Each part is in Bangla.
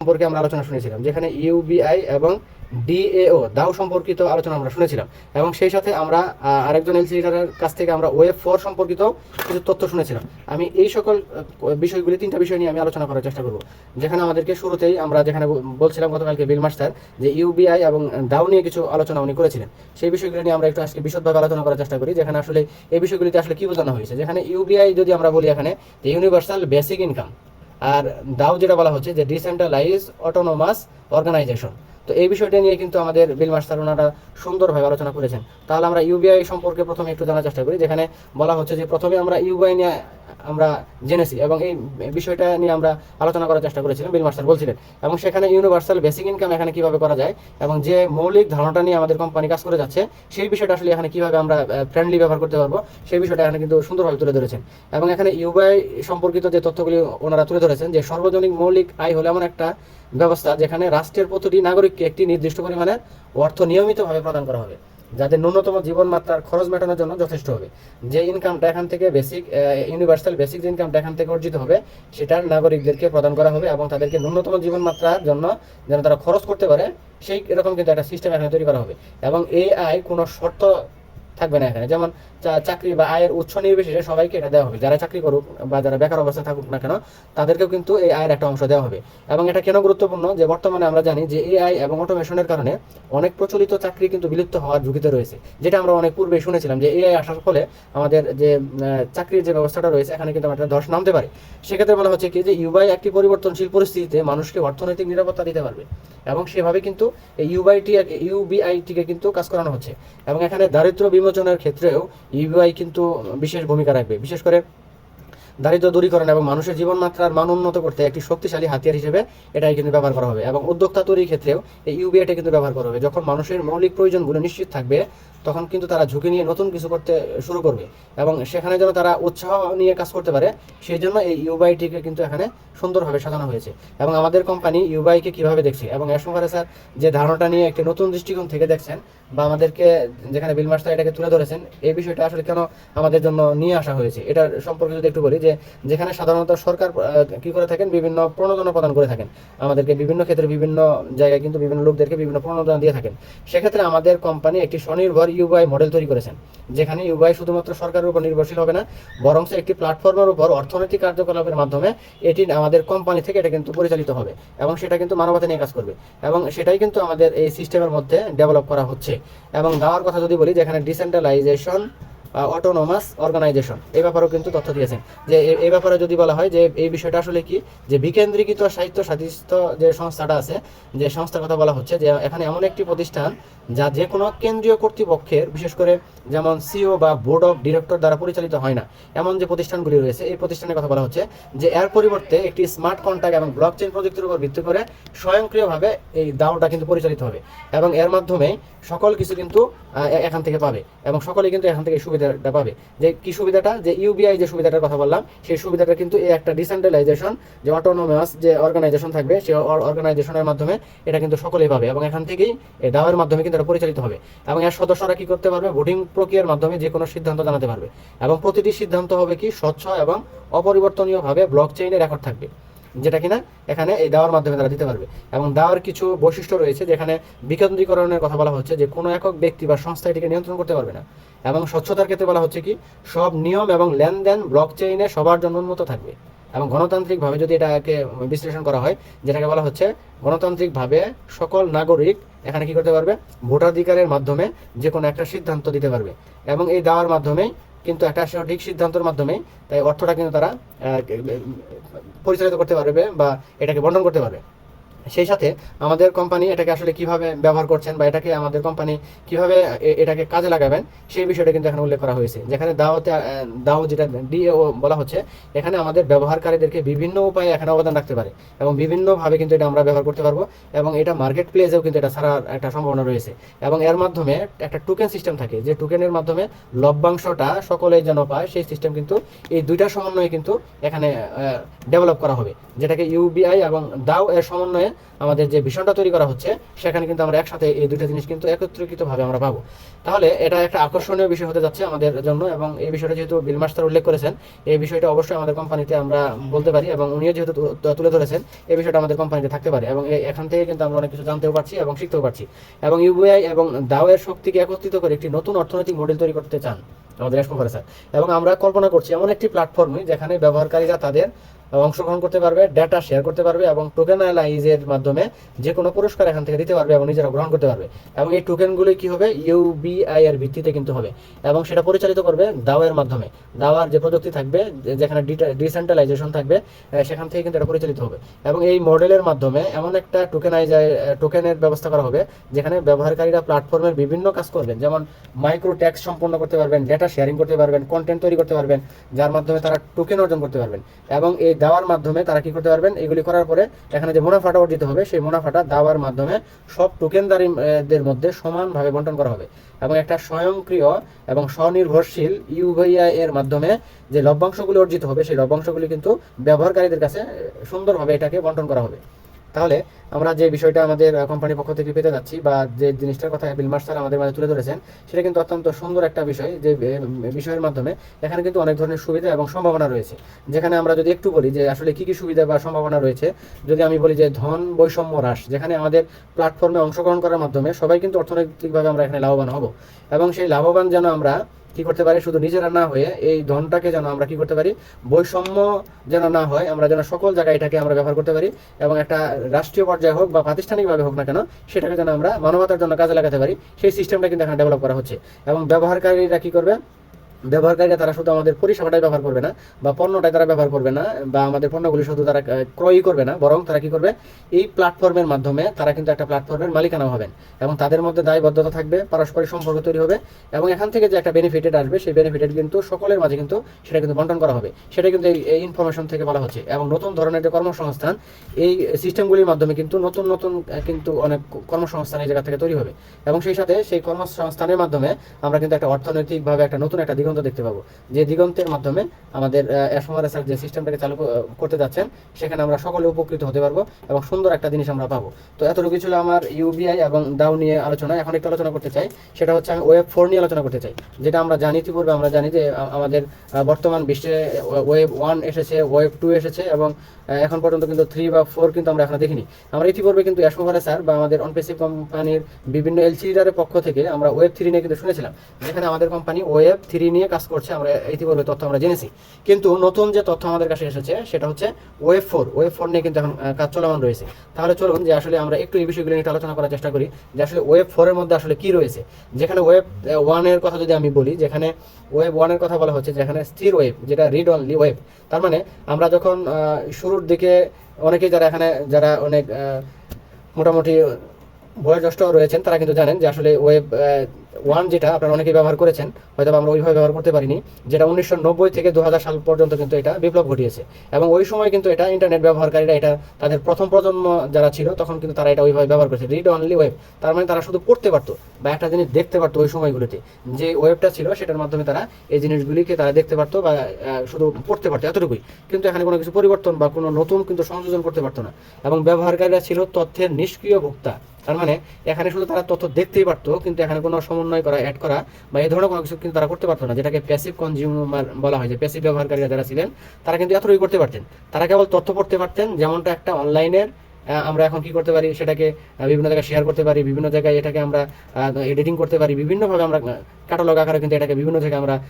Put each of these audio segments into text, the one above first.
সম্পর্কে আমরা আলোচনা শুনেছিলাম, যেখানে ইউবিআই এবং ডিএও দাও সম্পর্কিত আলোচনা আমরা শুনেছিলাম। এবং সেই সাথে আমরা আরেকজন এলসি লিডারের কাছ থেকে আমরা ওয়েব ফোর সম্পর্কিত কিছু তথ্য শুনেছিলাম। আমি এই সকল বিষয়গুলি, তিনটা বিষয় নিয়ে আমি আলোচনা করার চেষ্টা করব। যেখানে আমাদেরকে শুরুতেই আমরা যেখানে বলছিলাম গতকালকে বিল মাস্টার, যে ইউবিআই এবং দাও নিয়ে কিছু আলোচনা উনি করেছিলেন। সেই বিষয়গুলি নিয়ে আমরা একটু আজকে বিশদভাবে আলোচনা করার চেষ্টা করি, যেখানে আসলে এই বিষয়গুলিতে আসলে কি বোঝানো হয়েছে। যেখানে ইউবিআই যদি আমরা বলি এখানে ইউনিভার্সাল বেসিক ইনকাম। আর দাও যেটা বলা হচ্ছে যে ডিসেন্ট্রালাইজ অটোনোমাস অর্গানাইজেশন। তো এই বিষয়টা নিয়ে কিন্তু আমাদের বিল মাস্টার ওনারা সুন্দরভাবে আলোচনা করেছেন। তাহলে আমরা ইউবিআই সম্পর্কে প্রথমে একটু জানার চেষ্টা করি, যেখানে বলা হচ্ছে যে প্রথমে আমরা ইউবিআই নিয়ে আমরা জেনেছি এবং এই বিষয়টা নিয়ে আমরা আলোচনা করার চেষ্টা করেছিলাম, বিল মাস্টার বলছিলেন। এবং সেখানে ইউনিভার্সাল বেসিক ইনকাম এখানে কীভাবে করা যায় এবং যে মৌলিক ধারণাটা নিয়ে আমাদের কোম্পানি কাজ করে যাচ্ছে, সেই বিষয়টা আসলে এখানে কীভাবে আমরা ফ্রেন্ডলি ব্যবহার করতে পারব, সেই বিষয়টা এখানে কিন্তু সুন্দরভাবে তুলে ধরেছেন। এবং এখানে ইউবিআই সম্পর্কিত যে তথ্যগুলি ওনারা তুলে ধরেছেন, যে সর্বজনীন মৌলিক আয় হলো এমন একটা ব্যবস্থা যেখানে রাষ্ট্রের প্রতিটি নাগরিককে একটি নির্দিষ্ট পরিমাণে অর্থ নিয়মিতভাবে প্রদান করা হবে যাদের ন্যূনতম জীবনমাত্রার খরচ মেটানোর জন্য যথেষ্ট হবে। যে ইনকামটা এখান থেকে বেসিক ইউনিভার্সাল বেসিক যে ইনকামটা এখান থেকে অর্জিত হবে, সেটার নাগরিকদেরকে প্রদান করা হবে এবং তাদেরকে ন্যূনতম জীবনমাত্রার জন্য যেন তারা খরচ করতে পারে, সেই এরকম কিন্তু একটা সিস্টেম এখানে তৈরি করা হবে। এবং এই আয় কোনো শর্ত থাকবে না এখানে। যেমন চাকরি বা আয়ের উৎস নির্বিশেষে সবাইকে এটা দেওয়া হবে। যারা চাকরি করুক বা যারা বেকার অবস্থায় থাকুক না কেন, তাদেরকেও কিন্তু এই আয়ের একটা অংশ দেওয়া হবে। এবং এটা কেন গুরুত্বপূর্ণ? যে বর্তমানে আমরা জানি যে এআই এবং অটোমেশনের কারণে অনেক প্রচলিত চাকরি কিন্তু বিলুপ্ত হওয়ার ঝুঁকিতে রয়েছে। যেটা আমরা অনেক পূর্বে শুনেছিলাম যে এআই আসার ফলে আমাদের যে চাকরির যে ব্যবস্থাটা রয়েছে, এখানে কিন্তু একটা ধস নামতে পারে। সেক্ষেত্রে বলা হচ্ছে কি যে ইউবাই একটি পরিবর্তনশীল পরিস্থিতিতে মানুষকে অর্থনৈতিক নিরাপত্তা দিতে পারবে। এবং সেভাবে কিন্তু এই ইউবাইটি ইউবিআইটিকে কিন্তু কাজ করানো হচ্ছে। এবং এখানে দারিদ্র বিমোচনের ক্ষেত্রেও ইউবিআই কিন্তু বিশেষ ভূমিকা রাখবে। বিশেষ করে দারিদ্র দূরীকরণ এবং মানুষের জীবনমাত্রার মান উন্নত করতে একটি শক্তিশালী হাতিয়ার হিসেবে এটাই কিন্তু ব্যবহার করা হবে এবং উদ্যোক্তা তৈরির ক্ষেত্রেও এই ইউবিআইটা কিন্তু ব্যবহার করা হবে। যখন মানুষের মৌলিক প্রয়োজনগুলো নিশ্চিত থাকবে, তখন কিন্তু তারা ঝুঁকি নিয়ে নতুন কিছু করতে শুরু করবে এবং সেখানে যেন তারা উৎসাহ নিয়ে কাজ করতে পারে, সেই জন্য এই ইউবাইটিকে কিন্তু এখানে সুন্দরভাবে সাজানো হয়েছে এবং আমাদের কোম্পানি ইউবাইকে কীভাবে দেখছে এবং এর সঙ্গে স্যার যে ধারণাটা নিয়ে একটি নতুন দৃষ্টিকোণ থেকে দেখছেন বা আমাদেরকে যেখানে বিল মাস্টার এটাকে তুলে ধরেছেন, এই বিষয়টা আসলে কেন আমাদের জন্য নিয়ে আসা হয়েছে? এটার সম্পর্কে যদি একটু বলি যে, যেখানে সাধারণত সরকার কি করে থাকেন? বিভিন্ন প্রণোদনা প্রদান করে থাকেন। আমাদেরকে বিভিন্ন ক্ষেত্রে বিভিন্ন জায়গায় কিন্তু বিভিন্ন লোকদেরকে বিভিন্ন প্রণোদনা দিয়ে থাকেন। সেক্ষেত্রে আমাদের কোম্পানি একটি স্বনির্ভর ইউবাই মডেল তৈরি করেছেন। যেখানে ইউবাই শুধুমাত্র সরকারের উপর নির্ভরশীল হবে না বরং একটি প্ল্যাটফর্মের উপর অর্থনৈতিক কার্যকলাপের মাধ্যমে এটি আমাদের কোম্পানি থেকে এটা কিন্তু পরিচালিত হবে এবং সেটা কিন্তু মানবতা নিয়ে কাজ করবে। এবং সেটাই কিন্তু আমাদের এই সিস্টেমের মধ্যে ডেভেলপ করা হচ্ছে। এবং দেওয়ার কথা যদি বলি যেখানে ডিসেন্ট্রালাইজেশন অটোনোমাস অর্গানাইজেশন এই ব্যাপারেও কিন্তু তথ্য দিয়েছেন। যে এই ব্যাপারে যদি বলা হয় যে এই বিষয়টা আসলে কি? যে বিকেন্দ্রীকৃত সাহিত্য সাধিস্থ যে সংস্থাটা আছে, যে সংস্থার কথা বলা হচ্ছে, যে এখানে এমন একটি প্রতিষ্ঠান যা যে কোনো কেন্দ্রীয় কর্তৃপক্ষের, বিশেষ করে যেমন সিও বা বোর্ড অফ ডিরেক্টর দ্বারা পরিচালিত হয় না, এমন যে প্রতিষ্ঠানগুলি রয়েছে, এই প্রতিষ্ঠানের কথা বলা হচ্ছে যে এর পরিবর্তে একটি স্মার্ট কন্ট্যাক্ট এবং ব্লক চেন প্রযুক্তির উপর ভিত্তি করে স্বয়ংক্রিয়ভাবে এই দাওটা কিন্তু পরিচালিত হবে। এবং এর মাধ্যমে সকল কিছু কিন্তু এখান থেকে পাবে। এবং সকলে কিন্তু এখান থেকে সুবিধাটা পাবে। যে কি সুবিধাটা? যে ইউবিআই যে সুবিধাটার কথা বললাম, সেই সুবিধাটা কিন্তু এই একটা ডিসেন্ট্রালাইজেশন যে অটোনোমাস যে অর্গানাইজেশন থাকবে সেই অর্গানাইজেশনের মাধ্যমে এটা কিন্তু সকলেই পাবে এবং এখান থেকেই এই দাওয়ার মাধ্যমে কিন্তু এটা পরিচালিত হবে। এবং এর সদস্যরা কি করতে পারবে? ভোটিং প্রক্রিয়ার মাধ্যমে যে কোনো সিদ্ধান্ত জানাতে পারবে। এবং প্রতিটি সিদ্ধান্ত হবে কি? স্বচ্ছ এবং অপরিবর্তনীয়ভাবে ব্লক চেইনে রেকর্ড থাকবে। যেটা কিনা এখানে এই দাওয়ার মাধ্যমে তারা দিতে পারবে। এবং দাওয়ার কিছু বৈশিষ্ট্য রয়েছে যেখানে বিকেন্দ্রীকরণের কথা বলা হচ্ছে যে কোনো একক ব্যক্তি বা সংস্থা এটিকে নিয়ন্ত্রণ করতে পারবে না। এবং স্বচ্ছতার ক্ষেত্রে বলা হচ্ছে কি, সব নিয়ম এবং লেনদেন ব্লক চেইনে সবার জন্য উন্মুক্ত থাকবে। এবং গণতান্ত্রিকভাবে যদি এটাকে বিশ্লেষণ করা হয়, যেটাকে বলা হচ্ছে গণতান্ত্রিকভাবে সকল নাগরিক এখানে কি করতে পারবে? ভোটাধিকারের মাধ্যমে যে কোনো একটা সিদ্ধান্ত দিতে পারবে। এবং এই দাওয়ার মাধ্যমেই কিন্তু একটা সঠিক সিদ্ধান্তের মাধ্যমে তাই অর্থটা কিন্তু তারা পরিচালিত করতে পারবে বা এটাকে বন্টন করতে পারবে। সেই সাথে আমাদের কোম্পানি এটাকে আসলে কীভাবে ব্যবহার করছেন বা এটাকে আমাদের কোম্পানি কীভাবে এটাকে কাজে লাগাবেন, সেই বিষয়টা কিন্তু এখানে উল্লেখ করা হয়েছে। যেখানে দাওতে দাও যেটা ডিএও বলা হচ্ছে, এখানে আমাদের ব্যবহারকারীদেরকে বিভিন্ন উপায়ে এখানে অবদান রাখতে পারে এবং বিভিন্নভাবে কিন্তু এটা আমরা ব্যবহার করতে পারব এবং এটা মার্কেট প্লেসেও কিন্তু এটা ছাড়ার একটা সম্ভাবনা রয়েছে এবং এর মাধ্যমে একটা টোকেন সিস্টেম থাকে, যে টোকেনের মাধ্যমে লভ্যাংশটা সকলে যেন পায়, সেই সিস্টেম কিন্তু এই দুইটা সমন্বয়ে কিন্তু এখানে ডেভেলপ করা হবে। যেটাকে ইউবিআই এবং দাও এর সমন্বয়ে আমাদের যে ভীষণটা তৈরি করা হচ্ছে, সেখানে কিন্তু আমরা একসাথে এই দুটো জিনিস কিন্তু একত্রিতভাবে আমরা পাবো। তাহলে এটা একটা আকর্ষণীয় বিষয় হতে যাচ্ছে আমাদের জন্য এবং এই বিষয়টা যেহেতু বিল মাস্টার উল্লেখ করেছেন, এই বিষয়টা অবশ্যই আমাদের কোম্পানিতে আমরা বলতে পারি এবং উনিও যেহেতু তুলে ধরেছেন, এই বিষয়টা আমাদের কোম্পানিতে থাকতে পারে এবং এখান থেকে কিন্তু আমরা অনেক কিছু জানতেও পারছি এবং শিখতেও পারছি। এবং ইউবিআই এবং দাওয়ের শক্তিকে একত্রিত করে একটি নতুন অর্থনৈতিক মডেল তৈরি করতে চান আমাদের স্যার এবং আমরা কল্পনা করছি, এমন একটি প্ল্যাটফর্মে যেখানে ব্যবহারকারীরা তাদের অংশগ্রহণ করতে পারবে ডেটা শেয়ার করতে পারবে এবং টোকেন টোকেনালাইজের মাধ্যমে যে কোনো পুরস্কার এখান থেকে দিতে পারবে এবং নিজেরা গ্রহণ করতে পারবে। এবং এই টোকেনগুলি কি হবে? ইউবিআই এর ভিত্তিতে কিন্তু হবে এবং সেটা পরিচালিত করবে দাওয়ের মাধ্যমে। দাওয়ার যে প্রযুক্তি থাকবে যেখানে ডিসেন্ট্রালাইজেশন থাকবে সেখান থেকে কিন্তু এটা পরিচালিত হবে। এবং এই মডেলের মাধ্যমে এমন একটা টোকেনাইজার টোকেনের ব্যবস্থা করা হবে যেখানে ব্যবহারকারীরা প্ল্যাটফর্মের বিভিন্ন কাজ করবেন। যেমন মাইক্রো ট্যাক্স সম্পন্ন করতে পারবেন ডেটা শেয়ারিং করতে পারবেন কন্টেন্ট তৈরি করতে পারবেন, যার মাধ্যমে তারা টোকেন অর্জন করতে পারবেন। এবং এই দাওয়ার মাধ্যমে তারা কি করতে পারবেন? এগুলি করার পরে এখানে যে মুনাফাটা অর্জিত হবে, সেই মুনাফাটা দেওয়ার মাধ্যমে সব টোকেনদারিদের মধ্যে সমানভাবে বন্টন করা হবে। এবং একটা স্বয়ংক্রিয় এবং স্বনির্ভরশীল ইউভিআই এর মাধ্যমে যে লভ্যাংশগুলি অর্জিত হবে, সেই লভ্যাংশগুলি কিন্তু ব্যবহারকারীদের কাছে সুন্দরভাবে এটাকে বন্টন করা হবে। তাহলে আমরা যে বিষয়টা আমাদের কোম্পানির পক্ষ থেকে পেতে যাচ্ছি বা যে জিনিসটার কথা বিলমার স্যার আমাদের মাঝে তুলে ধরেছেন, সেটা কিন্তু অত্যন্ত সুন্দর একটা বিষয় যে বিষয়ের মাধ্যমে এখানে কিন্তু অনেক ধরনের সুবিধা এবং সম্ভাবনা রয়েছে। যেখানে আমরা যদি একটু বলি যে আসলে কি কি সুবিধা বা সম্ভাবনা রয়েছে, যদি আমি বলি যে ধন বৈষম্য হ্রাস, যেখানে আমাদের প্ল্যাটফর্মে অংশগ্রহণ করার মাধ্যমে সবাই কিন্তু অর্থনৈতিকভাবে আমরা এখানে লাভবান হব এবং সেই লাভবান যেন আমরা কি করতে পারি? শুধু নিজেরা না হয়ে এই ধনটাকে যেন আমরা কি করতে পারি? বৈষম্য যেন না হয়, আমরা যেন সকল জায়গায় এটাকে আমরা ব্যবহার করতে পারি এবং একটা রাষ্ট্রীয় পর্যায়ে হোক বা প্রাতিষ্ঠানিকভাবে হোক না কেন, সেটাকে যেন আমরা মানবতার জন্য কাজে লাগাতে পারি। সেই সিস্টেমটা কিন্তু এখানে ডেভেলপ করা হচ্ছে। এবং ব্যবহারকারীরা কি করবে? ব্যবহারকারীরা তারা শুধু আমাদের পরিষেবাটাই ব্যবহার করবে না, বা পণ্যটাই তারা ব্যবহার করবে না, বা আমাদের পণ্যগুলি শুধু তারা ক্রয়ই করবে না, বরং তারা কি করবে? এই প্ল্যাটফর্মের মাধ্যমে তারা কিন্তু একটা প্ল্যাটফর্মের মালিকানা হবেন এবং তাদের মধ্যে দায়বদ্ধতা থাকবে, পারস্পরিক সম্পর্ক তৈরি হবে এবং এখান থেকে যে একটা বেনিফিটেড আসবে, সেই বেনিফিটেড কিন্তু সকলের মাঝে কিন্তু সেটা কিন্তু বন্টন করা হবে। সেটা কিন্তু এই ইনফরমেশন থেকে বলা হচ্ছে এবং নতুন ধরনের যে কর্মসংস্থান, এই সিস্টেমগুলির মাধ্যমে কিন্তু নতুন নতুন কিন্তু অনেক কর্মসংস্থান এই জায়গা থেকে তৈরি হবে এবং সেই সাথে সেই কর্মসংস্থানের মাধ্যমে আমরা কিন্তু একটা অর্থনৈতিকভাবে একটা নতুন একটা দিগন্ত দেখতে পাবো। যে দিগন্তের মাধ্যমে আমাদের এসমারেসার যে সিস্টেমটাকে চালু করতে যাচ্ছেন, সেখানে আমরা সকলে উপকৃত হতে পারব এবং সুন্দর একটা জিনিস আমরা পাবো। তো এতটুকু ছিল আমার ইউবিআই এবং দাও নিয়ে আলোচনা। এখন একটু আলোচনা করতে চাই। সেটা হচ্ছে আমি ওয়েব ফোর নিয়ে আলোচনা করতে চাই, যেটা আমরা জানি ইতিপূর্বে আমরা জানি যে আমাদের বর্তমান বিশ্বে ওয়েব ওয়ান এসেছে, ওয়েব টু এসেছে এবং এখন পর্যন্ত কিন্তু থ্রি বা ফোর কিন্তু আমরা এখনও দেখিনি। আমরা ইতিপূর্বে কিন্তু স্যার বা আমাদের অনপেসিভ কোম্পানির বিভিন্ন এলসিডারের পক্ষ থেকে আমরা ওয়েব থ্রি নিয়ে কিন্তু শুনেছিলাম, যেখানে আমাদের কোম্পানি ওয়েব থ্রি নিয়ে কাজ করছে, আমরা ইতিপূর্বে তথ্য আমরা জেনেছি। কিন্তু নতুন যে তথ্য আমাদের কাছে এসেছে, সেটা হচ্ছে ওয়েব ফোর ওয়েব ফোর নিয়ে কিন্তু এখন কাজ চলমান রয়েছে। তাহলে চলুন যে আসলে আমরা একটু এই বিষয়গুলো নিয়ে আলোচনা করার চেষ্টা করি, যে আসলে ওয়েব ফোরের মধ্যে আসলে কি রয়েছে। যেখানে ওয়েব ওয়ানের কথা যদি আমি বলি, যেখানে ওয়েব ওয়ানের কথা বলা হচ্ছে, যেখানে স্থির ওয়েব যেটা রিড অনলি ওয়েব তার মানে আমরা যখন শুরুর দিকে অনেকেই যারা এখানে, যারা অনেক মোটামুটি বয়োজ্যেষ্ঠ রয়েছেন, তারা কিন্তু জানেন যে আসলে ওয়েব ওয়ান যেটা আপনারা অনেকেই ব্যবহার করেছেন হয়তো আমরা ওইভাবে ব্যবহার করতে পারিনি, যেটা উনিশশো নব্বই থেকে দু হাজার সাল পর্যন্ত কিন্তু এটা বিপ্লব ঘটিয়েছে। এবং ওই সময় কিন্তু এটা ইন্টারনেট ব্যবহারকারীরা এটা তাদের প্রথম প্রজন্ম যারা ছিল, তখন কিন্তু তারা এটা ওইভাবে ব্যবহার করেছে রিড অনলি ওয়েব তার মানে তারা শুধু পড়তে পারতো বা একটা জিনিস দেখতে পারতো ওই সময়গুলোতে। যে ওয়েবটা ছিল, সেটার মাধ্যমে তারা এই জিনিসগুলিকে তারা দেখতে পারতো বা শুধু পড়তে পারতো, এতটুকুই। কিন্তু এখানে কোনো কিছু পরিবর্তন বা কোনো নতুন কিন্তু সংযোজন করতে পারতো না। এবং ব্যবহারকারীরা ছিল তথ্যের নিষ্ক্রিয় ভোক্তা। তার মানে এখানে শুধু তারা তথ্য দেখতেই পারতো, কিন্তু এখানে কোনো সমন্বয় করা অ্যাড করা বা এই ধরনের কোনো কিছু কিন্তু তারা করতে পারতো না। যেটাকে প্যাসিভ কনজিউমার বলা হয়, যে প্যাসিভ ব্যবহারকারীরা যারা ছিলেন, তারা কিন্তু এতটুকুই করতে পারতেন। তারা কেবল তথ্য পড়তে পারতেন, যেমনটা একটা অনলাইনের আমরা এখন কি করতে পারি? সেটাকে বিভিন্ন জায়গায় শেয়ার করতে পারি, বিভিন্ন জায়গায় এটাকে আমরা এডিটিং করতে পারি, বিভিন্নভাবে আমরা ক্যাটালগ আকারে কিন্তু এটাকে বিভিন্ন জায়গায় আমরা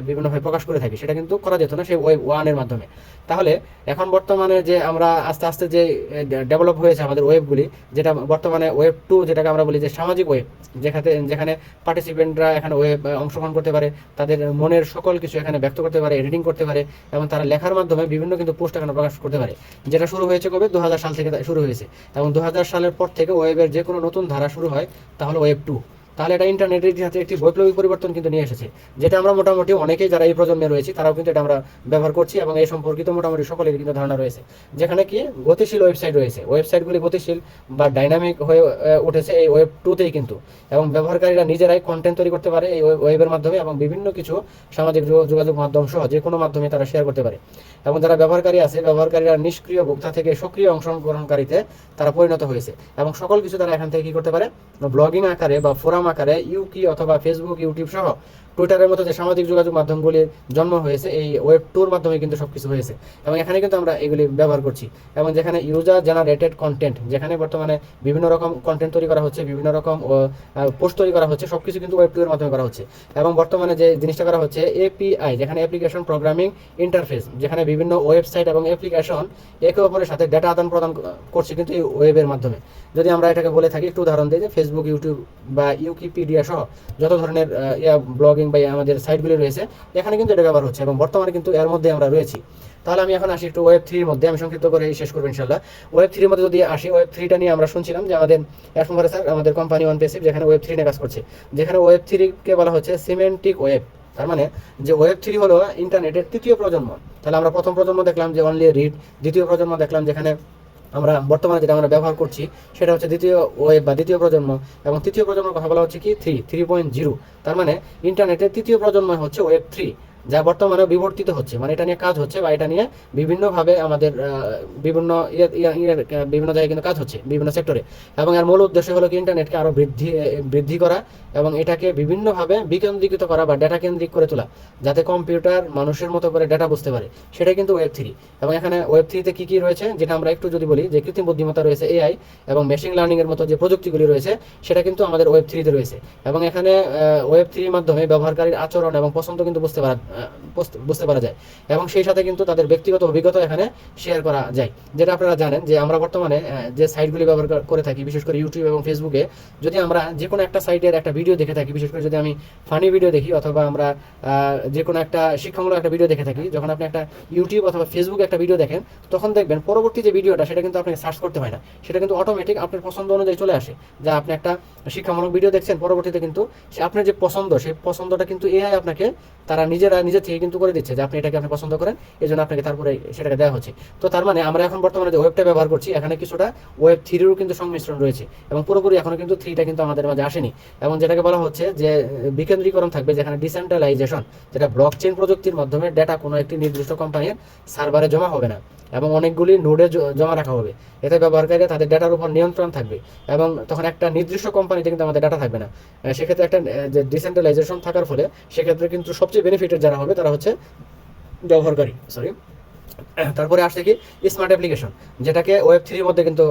বিভিন্নভাবে প্রকাশ করে থাকি। সেটা কিন্তু করা যেত না সেই ওয়েব ওয়ানের মাধ্যমে। তাহলে এখন বর্তমানে যে আমরা আস্তে আস্তে যে ডেভেলপ হয়েছে আমাদের ওয়েবগুলি যেটা বর্তমানে ওয়েব টু যেটাকে আমরা বলি যে সামাজিক ওয়েব যেখানে যেখানে পার্টিসিপেন্টরা এখানে ওয়েব অংশগ্রহণ করতে পারে, তাদের মনের সকল কিছু এখানে ব্যক্ত করতে পারে এডিটিং করতে পারে, এবং তারা লেখার মাধ্যমে বিভিন্ন কিন্তু পোস্ট এখানে প্রকাশ করতে পারে। যেটা শুরু হয়েছে কবে? দু হাজার সাল থেকে তা- শুরু হয়েছে। এবং দু হাজার সালের পর থেকে ওয়েবের যে কোনো নতুন ধারা শুরু হয়, তাহলে ওয়েব টু। তাহলে এটা ইন্টারনেটের ইতিহাসে একটি বৈপ্লবিক পরিবর্তন কিন্তু নিয়ে এসেছে, যেটা আমরা মোটামুটি অনেকেই যারা এই প্রজন্মে রয়েছে, তারাও কিন্তু এটা আমরা ব্যবহার করছি এবং এই সম্পর্কিত মোটামুটি সকলের কিন্তু ধারণা রয়েছে। যেখানে কি গতিশীল ওয়েবসাইট রয়েছে ওয়েবসাইটগুলি গতিশীল বা ডাইনামিক হয়ে উঠেছে এই ওয়েব টুতেই কিন্তু। এবং ব্যবহারকারীরা নিজেরাই কন্টেন্ট তৈরি করতে পারে এই ওয়েবের মাধ্যমে এবং বিভিন্ন কিছু সামাজিক যোগ- যোগাযোগ মাধ্যম সহ যে কোনো মাধ্যমে তারা শেয়ার করতে পারে। এবং যারা ব্যবহারকারী আছে, ব্যবহারকারীরা নিষ্ক্রিয় ভোক্তা থেকে সক্রিয় অংশগ্রহণকারীতে তারা পরিণত হয়েছে। এবং সকল কিছু তারা এখান থেকে কি করতে পারে? ব্লগিং আকারে বা ফোরাম আকারে ইউকি অথবা ফেসবুক ইউটিউব সহ টুইটারের মতো যে সামাজিক যোগাযোগ মাধ্যমগুলির জন্ম হয়েছে, এই ওয়েব টুর মাধ্যমে কিন্তু সব কিছু হয়েছে। এবং এখানে কিন্তু আমরা এগুলি ব্যবহার করছি। এবং যেখানে ইউজার জেনারেটেড কন্টেন্ট যেখানে বর্তমানে বিভিন্ন রকম কন্টেন্ট তৈরি করা হচ্ছে, বিভিন্ন রকম পোস্ট তৈরি করা হচ্ছে সব কিছু কিন্তু ওয়েব টু এর মাধ্যমে করা হচ্ছে। এবং বর্তমানে যে জিনিসটা করা হচ্ছে এপিআই যেখানে অ্যাপ্লিকেশন প্রোগ্রামিং ইন্টারফেস যেখানে বিভিন্ন ওয়েবসাইট এবং অ্যাপ্লিকেশন একে অপরের সাথে ডেটা আদান প্রদান করছে কিন্তু এই ওয়েবের মাধ্যমে। যদি আমরা এটাকে বলে থাকি, একটু উদাহরণ দিই যে ফেসবুক ইউটিউব বা ইউকিপিডিয়া সহ যত ধরনের ব্লগিং বা আমাদের সাইটগুলি রয়েছে, এখানে কিন্তু এটা ব্যবহার হচ্ছে এবং বর্তমানে কিন্তু এর মধ্যে আমরা রয়েছি। তাহলে আমি এখন আসি একটু ওয়েব থ্রির মধ্যে, আমি সংক্ষিপ্ত করে শেষ করব ইনশাল্লাহ ওয়েব থ্রির মধ্যে যদি আসি ওয়েব থ্রিটা নিয়ে আমরা শুনছিলাম যে আমাদের এখন স্যার আমাদের কোম্পানি ওয়ান পেসিভ যেখানে ওয়েব থ্রি নিয়ে কাজ করছে। যেখানে ওয়েব থ্রিকে বলা হচ্ছে সিমেন্টিক ওয়েব তার মানে যে ওয়েব থ্রি হলো ইন্টারনেটের তৃতীয় প্রজন্ম। তাহলে আমরা প্রথম প্রজন্ম দেখলাম যে অনলি রিড দ্বিতীয় প্রজন্ম দেখলাম যেখানে আমরা বর্তমানে যেটা আমরা ব্যবহার করছি, সেটা হচ্ছে দ্বিতীয় ওয়েব বা দ্বিতীয় প্রজন্ম। এবং তৃতীয় প্রজন্মের কথা বলা হচ্ছে কি? থ্রি থ্রি পয়েন্ট জিরো তার মানে ইন্টারনেটের তৃতীয় প্রজন্ম হচ্ছে ওয়েব থ্রি যা বর্তমানে বিবর্তিত হচ্ছে মানে এটা নিয়ে কাজ হচ্ছে বা এটা নিয়ে বিভিন্নভাবে আমাদের বিভিন্ন ইয়ে- ইয়ে- ইয়ে- বিভিন্ন জায়গায় কিন্তু কাজ হচ্ছে, বিভিন্ন সেক্টরে এবং এর মূল উদ্দেশ্য হলো কি ইন্টারনেটকে আরও বৃদ্ধি বৃদ্ধি করা এবং এটাকে বিভিন্নভাবে বিকেন্দ্রীকৃত করা বা ডেটা কেন্দ্রিক করে তোলা, যাতে কম্পিউটার মানুষের মতো করে ডেটা বুঝতে পারে। সেটাই কিন্তু ওয়েব থ্রি এবং এখানে ওয়েব থ্রিতে কী কী রয়েছে, যেটা আমরা একটু যদি বলি, যে কৃত্রিম বুদ্ধিমত্তা রয়েছে এআই এবং মেশিন লার্নিংয়ের মতো যে প্রযুক্তিগুলি রয়েছে, সেটা কিন্তু আমাদের ওয়েব থ্রিতে রয়েছে। এবং এখানে ওয়েব থ্রির মাধ্যমে ব্যবহারকারীর আচরণ এবং পছন্দ কিন্তু বুঝতে পারা বুঝতে- পারা যায়। এবং সেই সাথে কিন্তু তাদের ব্যক্তিগত অভিজ্ঞতা এখানে শেয়ার করা যায়। যেটা আপনারা জানেন যে আমরা বর্তমানে যে সাইটগুলি ব্যবহার করে থাকি, বিশেষ করে ইউটিউব এবং ফেসবুকে যদি আমরা যে কোনো একটা সাইটের একটা ভিডিও দেখে থাকি, বিশেষ করে যদি আমি ফানি ভিডিও দেখি অথবা আমরা যে কোনো একটা শিক্ষামূলক একটা ভিডিও দেখে থাকি, যখন আপনি একটা ইউটিউব অথবা ফেসবুকে একটা ভিডিও দেখেন, তখন দেখবেন পরবর্তী যে ভিডিওটা সেটা কিন্তু আপনাকে সার্চ করতে হয় না। সেটা কিন্তু অটোমেটিক আপনার পছন্দ অনুযায়ী চলে আসে। যা আপনি একটা শিক্ষামূলক ভিডিও দেখছেন, পরবর্তীতে কিন্তু আপনার যে পছন্দ সেই পছন্দটা কিন্তু এআই আপনাকে, তারা নিজেরা নিজে থেকে কিন্তু করে দিচ্ছে যে আপনি এটাকে আপনি পছন্দ করেন এই জন্য আপনাকে তারপরে সেটাকে দেওয়া হচ্ছে। তো তার মানে আমরা এখন বর্তমানে যে ওয়েবটা ব্যবহার করছি, এখানে কিছুটা ওয়েব থ্রিরও কিন্তু সংমিশ্রণ রয়েছে এবং পুরোপুরি এখনও কিন্তু থ্রিটা কিন্তু আমাদের মাঝে আসেনি। এবং যেটাকে বলা হচ্ছে যে, বিকেন্দ্রীকরণ থাকবে যেখানে ডিসেন্ট্রালাইজেশন যেটা ব্লক চেন প্রযুক্তির মাধ্যমে ডেটা কোনো একটি নির্দিষ্ট কোম্পানির সার্ভারে জমা হবে না এবং অনেকগুলি নোডে জমা রাখা হবে। এতে ব্যবহারকারীরা তাদের ডেটার উপর নিয়ন্ত্রণ থাকবে এবং তখন একটা নির্দিষ্ট কোম্পানিতে কিন্তু আমাদের ডাটা থাকবে না। সেক্ষেত্রে একটা ডিসেন্ট্রালাইজেশন থাকার ফলে সেক্ষেত্রে কিন্তু সবচেয়ে বেনিফিটেড যারা হবে তারা হচ্ছে ব্যবহারকারী সরি তারপরে আসছে কি? স্মার্ট অ্যাপ্লিকেশন যেটাকে ওয়েব থ্রির মধ্যে কিন্তু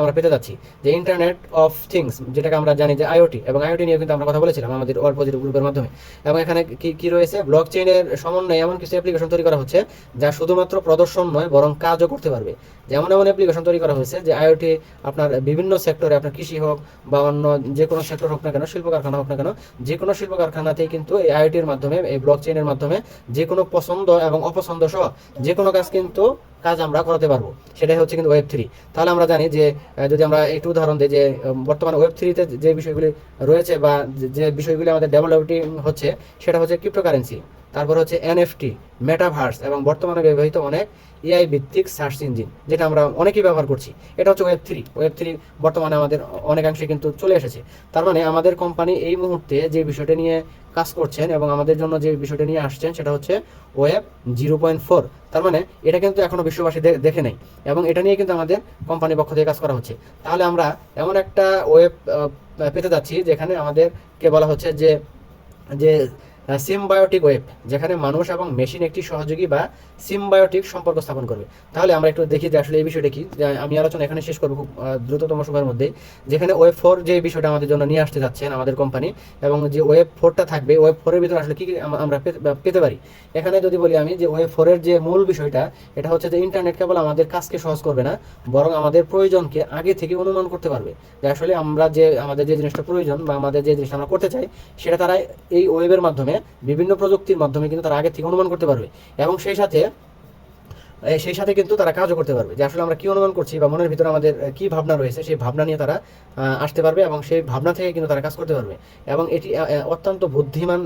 আমরা পেতে যাচ্ছি। যে ইন্টারনেট অফ থিংস যেটাকে আমরা জানি যে আইওটি এবং আইওটি নিয়ে কিন্তু আমরা কথা বলেছিলাম আমাদের অল পজিটিভ গ্রুপের মাধ্যমে। এবং এখানে কি কি রয়েছে? ব্লক চেইনের সমন্বয়ে এমন কিছু অ্যাপ্লিকেশন তৈরি করা হচ্ছে, যা শুধুমাত্র প্রদর্শন নয়, বরং কাজও করতে পারবে। যেমন এমন অ্যাপ্লিকেশন তৈরি করা হয়েছে যে আইওটি আপনার বিভিন্ন সেক্টরে আপনার কৃষি হোক বা অন্য যে কোনো সেক্টর হোক না কেন শিল্প কারখানা হোক না কেন, যে কোনো শিল্প কারখানাতেই কিন্তু এই আইওটির মাধ্যমে, এই ব্লক চেইনের মাধ্যমে যে কোনো পছন্দ এবং অপছন্দ সহ যে কোনো কাজ কিন্তু কাজ আমরা করাতে পারব। সেটাই হচ্ছে কিন্তু ওয়েব থ্রি তাহলে আমরা জানি যে যদি আমরা একটু উদাহরণ দিই যে বর্তমানে ওয়েব থ্রিতে যে বিষয়গুলি রয়েছে বা যে বিষয়গুলি আমাদের ডেভেলপিং হচ্ছে, সেটা হচ্ছে ক্রিপ্টোকারেন্সি তারপর হচ্ছে এনএফটি মেটাভার্স এবং বর্তমানে ব্যবহৃত অনেক এআই ভিত্তিক সার্চ ইঞ্জিন যেটা আমরা অনেকেই ব্যবহার করছি। এটা হচ্ছে ওয়েব থ্রি ওয়েব থ্রি বর্তমানে আমাদের অনেকাংশে কিন্তু চলে এসেছে। তার মানে আমাদের কোম্পানি এই মুহূর্তে যে বিষয়টা নিয়ে কাজ করছেন এবং আমাদের জন্য যে বিষয়টা নিয়ে আসছেন, সেটা হচ্ছে ওয়েব জিরো পয়েন্ট ফোর তার মানে এটা কিন্তু এখনও বিশ্ববাসী দেখে নেই এবং এটা নিয়ে কিন্তু আমাদের কোম্পানির পক্ষ থেকে কাজ করা হচ্ছে। তাহলে আমরা এমন একটা ওয়েব পেতে যাচ্ছি যেখানে আমাদেরকে বলা হচ্ছে যে যে সিমবায়োটিক ওয়েব যেখানে মানুষ এবং মেশিন একটি সহযোগী বা সিমবায়োটিক সম্পর্ক স্থাপন করবে। তাহলে আমরা একটু দেখি যে আসলে এই বিষয়টা কি। আমি আলোচনা এখানে শেষ করব খুব দ্রুততম সময়ের মধ্যে, যেখানে ওয়েব ফোর যে বিষয়টা আমাদের জন্য নিয়ে আসতে যাচ্ছেন আমাদের কোম্পানি এবং যে ওয়েব ফোরটা থাকবে ওয়েব ফোরের ভিতরে আসলে কি আমরা পেতে পারি। এখানে যদি বলি আমি যে ওয়েব ফোরের যে মূল বিষয়টা, এটা হচ্ছে যে ইন্টারনেট কেবল আমাদের কাজকে সহজ করবে না, বরং আমাদের প্রয়োজনকে আগে থেকে অনুমান করতে পারবে। যে আসলে আমরা যে, আমাদের যে জিনিসটা প্রয়োজন বা আমাদের যে জিনিসটা আমরা করতে চাই, সেটা তারা এই ওয়েবের মাধ্যমে বিভিন্ন প্রযুক্তির মাধ্যমে কিন্তু তারা আগে থেকে অনুমান করতে পারবে। এবং সেই সাথে সেই সাথে কিন্তু তারা কাজও করতে পারবে। যে আসলে আমরা কি অনুমান করছি বা মনের ভিতরে আমাদের কি ভাবনা রয়েছে, সেই ভাবনা নিয়ে তারা আসতে পারবে এবং সেই ভাবনা থেকে কিন্তু তারা কাজ করতে পারবে। এবং এটি অত্যন্ত বুদ্ধিমান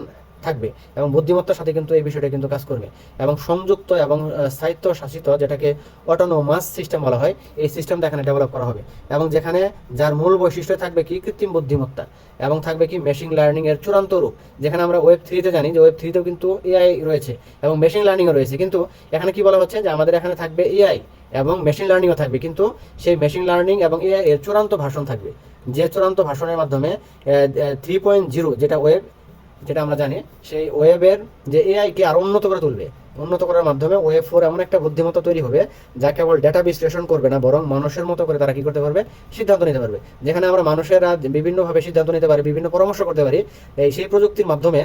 থাকবে এবং বুদ্ধিমত্তার সাথে কিন্তু এই বিষয়টা কিন্তু কাজ করবে। এবং সংযুক্ত এবং স্থায়িত্ব শাসিত যেটাকে অটোনোমাস সিস্টেম বলা হয়, এই সিস্টেমটা এখানে ডেভেলপ করা হবে। এবং যেখানে যার মূল বৈশিষ্ট্য থাকবে কি? কৃত্রিম বুদ্ধিমত্তা। এবং থাকবে কি? মেশিন লার্নিং এর চূড়ান্ত রূপ। যেখানে আমরা ওয়েব থ্রিতে জানি যে ওয়েব থ্রিতেও কিন্তু এআই রয়েছে এবং মেশিন লার্নিংও রয়েছে। কিন্তু এখানে কি বলা হচ্ছে? যে আমাদের এখানে থাকবে এআই এবং মেশিন লার্নিংও থাকবে। কিন্তু সেই মেশিন লার্নিং এবং এআই এর চূড়ান্ত ভাষণ থাকবে। যে চূড়ান্ত ভাষণের মাধ্যমে থ্রি পয়েন্ট জিরো যেটা ওয়েব যেটা আমরা জানি সেই ওয়েবের যে এআইকে আরও উন্নত করে তুলবে উন্নত করার মাধ্যমে ওয়েব ফোর এমন একটা বুদ্ধিমত্তা তৈরি হবে যা কেবল ডেটা বিশ্লেষণ করবে না, বরং মানুষের মতো করে তারা কি করতে পারবে? সিদ্ধান্ত নিতে পারবে। যেখানে আমরা মানুষেরা বিভিন্নভাবে সিদ্ধান্ত নিতে পারি, বিভিন্ন পরামর্শ করতে পারি, এই সেই প্রযুক্তির মাধ্যমে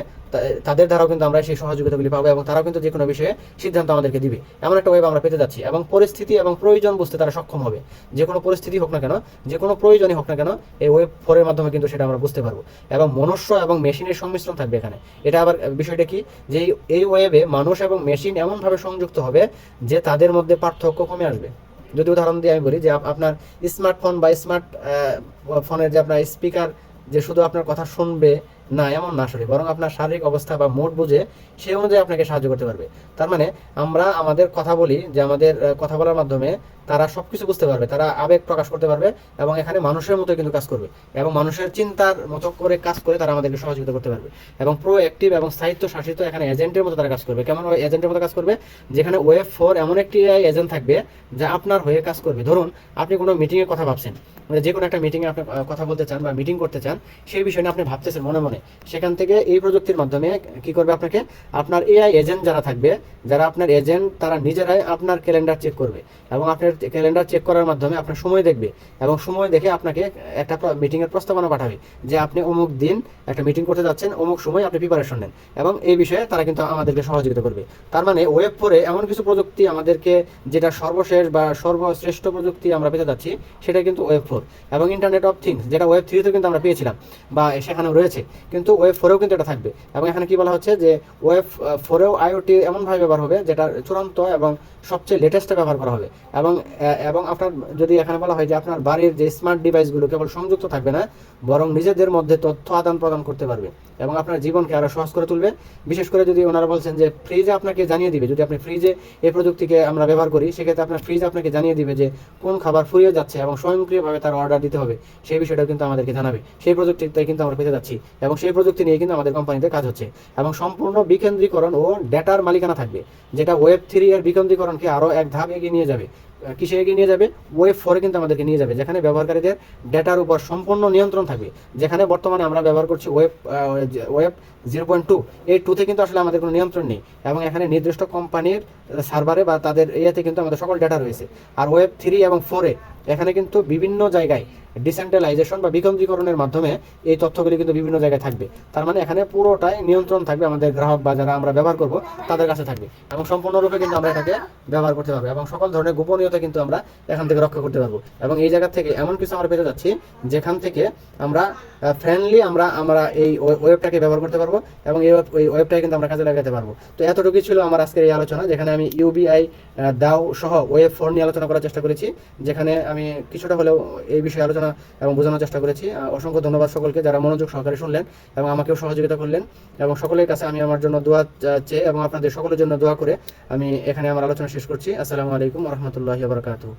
তাদের দ্বারাও কিন্তু আমরা সেই সহযোগিতাগুলি পাবো এবং তারাও কিন্তু যে কোনো বিষয়ে সিদ্ধান্ত আমাদেরকে দিবে। এমন একটা ওয়েব আমরা পেতে যাচ্ছি এবং পরিস্থিতি এবং প্রয়োজন বুঝতে তারা সক্ষম হবে। যে কোনো পরিস্থিতি হোক না কেন যে কোনো প্রয়োজনই হোক না কেন, এই ওয়েব ফোরের মাধ্যমে কিন্তু সেটা আমরা বুঝতে পারব। এবং মনুষ্য এবং মেশিনের সংমিশ্রণ থাকবে এখানে। এটা আবার বিষয়টা কি? যে এই ওয়েবে মানুষ এবং মেশিন এমনভাবে সংযুক্ত হবে যে তাদের মধ্যে পার্থক্য কমে আসবে। যদি উদাহরণ দিয়ে আমি বলি যে আপনার স্মার্টফোন বা স্মার্ট ফোনের যে আপনার স্পিকার যে শুধু আপনার কথা শুনবে না, এমন না আসলে বরং আপনার শারীরিক অবস্থা বা মোড বুঝে সেই অনুযায়ী আপনাকে সাহায্য করতে পারবে। তার মানে আমরা আমাদের কথা বলি যে আমাদের কথা বলার মাধ্যমে তারা সবকিছু বুঝতে পারবে, তারা আবেগ প্রকাশ করতে পারবে এবং এখানে মানুষের মতো কিন্তু কাজ করবে এবং মানুষের চিন্তার মতো করে কাজ করে তারা আমাদেরকে সহযোগিতা করতে পারবে এবং প্রো অ্যাক্টিভ এবং স্থায়িত্ব শাসিত এখানে এজেন্টের মতো তারা কাজ করবে। কেমন এজেন্টের মতো কাজ করবে? যেখানে ওয়েব ফোর এমন একটি এজেন্ট থাকবে যা আপনার হয়ে কাজ করবে। ধরুন, আপনি কোনো মিটিংয়ের কথা ভাবছেন। মানে যে কোনো একটা মিটিংয়ে আপনি কথা বলতে চান বা মিটিং করতে চান, সেই বিষয় আপনি ভাবতেছেন মনে মনে। সেখান থেকে এই প্রযুক্তির মাধ্যমে কি করবে আপনাকে? আপনার এআই এজেন্ট যারা থাকবে, যারা আপনার এজেন্ট তারা নিজেরাই আপনার ক্যালেন্ডার চেক করবে এবং আপনার ক্যালেন্ডার চেক করার মাধ্যমে আপনার সময় দেখবে এবং সময় দেখে আপনাকে একটা মিটিংয়ের প্রস্তাবনা পাঠাবে যে আপনি অমুক দিন একটা মিটিং করতে যাচ্ছেন, অমুক সময় আপনি প্রিপারেশন নেন এবং এই বিষয়ে তারা কিন্তু আমাদেরকে সহযোগিতা করবে। তার মানে ওয়েব ফোরে এমন কিছু প্রযুক্তি আমাদেরকে যেটা সর্বশেষ বা সর্বশ্রেষ্ঠ প্রযুক্তি আমরা পেতে যাচ্ছি, সেটা কিন্তু ওয়েব ফোর এবং ইন্টারনেট অফ থিংস যেটা ওয়েব থ্রিতে কিন্তু আমরা পেয়েছিলাম বা সেখানেও রয়েছে। কিন্তু ওয়েব ফোরেও কিন্তু এটা থাকবে। এবং এখানে কি বলা হচ্ছে যে ওয়েব ফোরেও আইওটি এমনভাবে ব্যবহার হবে যেটা চূড়ান্ত এবং সবচেয়ে লেটেস্টে ব্যবহার করা হবে। এবং এবং আপনার যদি এখানে বলা হয় যে আপনার বাড়ির যে স্মার্ট ডিভাইসগুলো কেবল সংযুক্ত থাকবে না, বরং নিজেদের মধ্যে তথ্য আদান প্রদান করতে পারবে এবং আপনার জীবনকে আরও সহজ করে তুলবে। বিশেষ করে যদি ওনারা বলছেন যে ফ্রিজে আপনাকে জানিয়ে দিবে, যদি আপনি ফ্রিজে এই প্রযুক্তিকে আমরা ব্যবহার করি, সেক্ষেত্রে আপনার ফ্রিজ আপনাকে জানিয়ে দিবে যে কোন খাবার ফুরিয়ে যাচ্ছে এবং স্বয়ংক্রিয়ভাবে তার অর্ডার দিতে হবে। সেই বিষয়টাও কিন্তু আমাদেরকে জানাবে। সেই প্রযুক্তিতে কিন্তু আমরা পেতে যাচ্ছি। এবং সেই প্রযুক্তি নিয়ে কিন্তু আমাদের কোম্পানিতে কাজ হচ্ছে। এবং সম্পূর্ণ বিকেন্দ্রীকরণ ও ডেটার মালিকানা থাকবে, যেটা ওয়েব থ্রি এর বিকেন্দ্রীকরণকে আরও এক ধাপ এগিয়ে নিয়ে যাবে। কিসে এগিয়ে নিয়ে যাবে? ওয়েব ফোরে কিন্তু আমাদেরকে নিয়ে যাবে, যেখানে ব্যবহারকারীদের ডেটার উপর সম্পূর্ণ নিয়ন্ত্রণ থাকবে। যেখানে বর্তমানে আমরা ব্যবহার করছি web web zero point two এই টুতে কিন্তু আসলে আমাদের কোনো নিয়ন্ত্রণ নেই। এবং এখানে নির্দিষ্ট কোম্পানির সার্ভারে বা তাদের ইয়েতে কিন্তু আমাদের সকল ডেটা রয়েছে। আর ওয়েব থ্রি এবং ফোরে এখানে কিন্তু বিভিন্ন জায়গায় ডিসেন্ট্রালাইজেশন বা বিকেন্দ্রীকরণের মাধ্যমে এই তথ্যগুলি কিন্তু বিভিন্ন জায়গায় থাকবে। তার মানে এখানে পুরোটাই নিয়ন্ত্রণ থাকবে, আমাদের গ্রাহক বা যারা আমরা ব্যবহার করব, তাদের কাছে থাকবে। এবং সম্পূর্ণরূপে কিন্তু আমরা এটাকে ব্যবহার করতে পারব এবং সকল ধরনের গোপনীয়তা কিন্তু আমরা এখান থেকে রক্ষা করতে পারব। এবং এই জায়গা থেকে এমন কিছু আমরা পেতে যাচ্ছি, যেখান থেকে আমরা ফ্রেন্ডলি আমরা আমরা এই ওয়ে- ওয়েবটাকে ব্যবহার করতে পারব এবং এই ওই ওয়েবটাকে কিন্তু আমরা কাজে লাগাতে পারব। তো এতটুকুই ছিল আমার আজকের এই আলোচনা, যেখানে আমি ইউবিআই দাও সহ ওয়েব ফোর নিয়ে আলোচনা করার চেষ্টা করেছি, যেখানে আমি কিছুটা হলেও এই বিষয়ে আলোচনা এবং বোঝানোর চেষ্টা করেছি। অসংখ্য ধন্যবাদ সকলকে যারা মনোযোগ সহকারে শুনলেন এবং আমাকেও সহযোগিতা করলেন এবং সকলের কাছে আমি আমার জন্য দোয়া চেয়ে এবং আপনাদের সকলের জন্য দোয়া করে আমি এখানে আমার আলোচনা শেষ করছি। আসসালামু আলাইকুম রহমতুল্লাহ বারকাতু